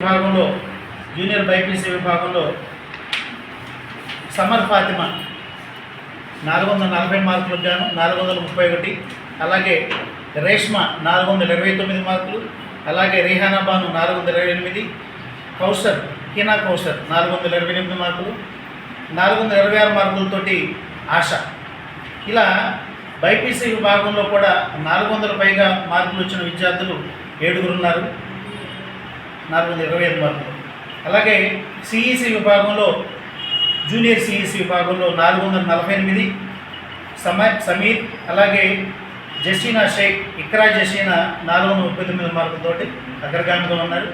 విభాగంలో junior BiPC విభాగంలో సమర్ ఫాతిమా నాలుగు వందల నలభై మార్కులకు గాను నాలుగు వందల ముప్పై ఒకటి. అలాగే రేష్మ నాలుగు వందల ఇరవై తొమ్మిది మార్కులు అలాగే రిహానా బాను నాలుగు వందల ఇరవై ఎనిమిది. కౌసర్ హీనా కౌసర్ నాలుగు వందల ఇరవై ఎనిమిది మార్కులు నాలుగు వందల ఇరవై ఆరు మార్కులతోటి ఆశ. ఇలా బైపీసీ విభాగంలో కూడా నాలుగు వందల పైగా మార్కులు వచ్చిన విద్యార్థులు ఏడుగురున్నారు నాలుగు వందల ఇరవై ఐదు మార్కులు. అలాగే సిఈసి విభాగంలో జూనియర్ సిఈసి విభాగంలో నాలుగు వందల నలభై ఎనిమిది. సమ సమీర్ అలాగే జసీనా షేక్ ఇక్రా జసీనా నాలుగు వందల ముప్పై తొమ్మిది మార్కులతోటి అగ్రగామిగా ఉన్నారు.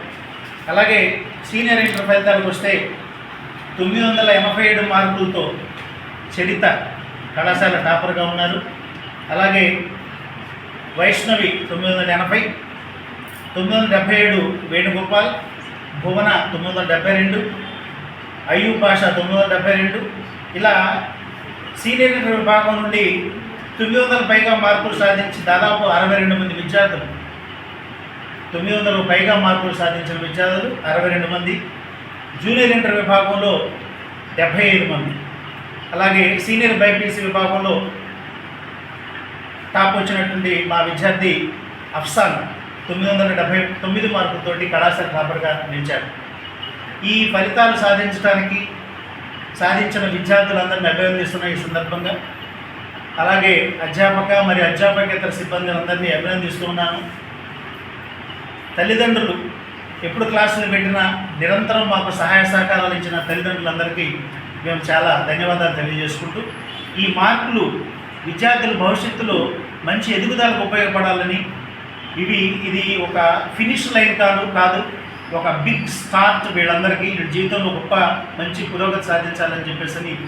అలాగే సీనియర్ ఇంటర్ ఫలితాలకు వస్తే తొమ్మిది వందల ఎనభై ఏడు మార్కులతో చరిత కళాశాల టాపర్గా ఉన్నారు. అలాగే వైష్ణవి తొమ్మిది వందల ఎనభై. తొమ్మిది వందల డెబ్బై ఏడు వేణుగోపాల్ భువన తొమ్మిది వందల డెబ్బై రెండు అయ్యూ భాష తొమ్మిది వందల డెబ్బై రెండు ఇలా సీనియర్ విభాగం నుండి తొమ్మిది వందల పైగా మార్కులు సాధించి దాదాపు అరవై రెండు మంది విద్యార్థులు. తొమ్మిది వందల పైగా మార్కులు సాధించిన విద్యార్థులు అరవై రెండు మంది. జూనియర్ ఇంటర్ విభాగంలో డెబ్భై ఐదు మంది. అలాగే సీనియర్ బైపీసీ విభాగంలో టాప్ వచ్చినటువంటి మా విద్యార్థి అఫ్సాన్. తొమ్మిది వందల డెబ్బై తొమ్మిది మార్కులతోటి కళాశాల టాపర్గా నిలిచాడు ఈ ఫలితాలు సాధించడానికి సాధించిన విద్యార్థులందరినీ అభినందిస్తున్న ఈ సందర్భంగా అలాగే అధ్యాపక మరియు అధ్యాపకేతర సిబ్బందిలందరినీ అభినందిస్తూ ఉన్నాను. తల్లిదండ్రులు ఎప్పుడు క్లాసులు పెట్టినా నిరంతరం మాకు సహాయ సహకారాలు ఇచ్చిన తల్లిదండ్రులందరికీ మేము చాలా ధన్యవాదాలు తెలియజేసుకుంటూ ఈ మార్కులు విద్యార్థుల భవిష్యత్తులో మంచి ఎదుగుదలకు ఉపయోగపడాలని ఇవి ఇది ఒక ఫినిష్ లైన్ కాదు కాదు. ఒక బిగ్ స్టార్ట్ వీళ్ళందరికీ. వీళ్ళ జీవితంలో గొప్ప మంచి పురోగతి సాధించాలని చెప్పేసి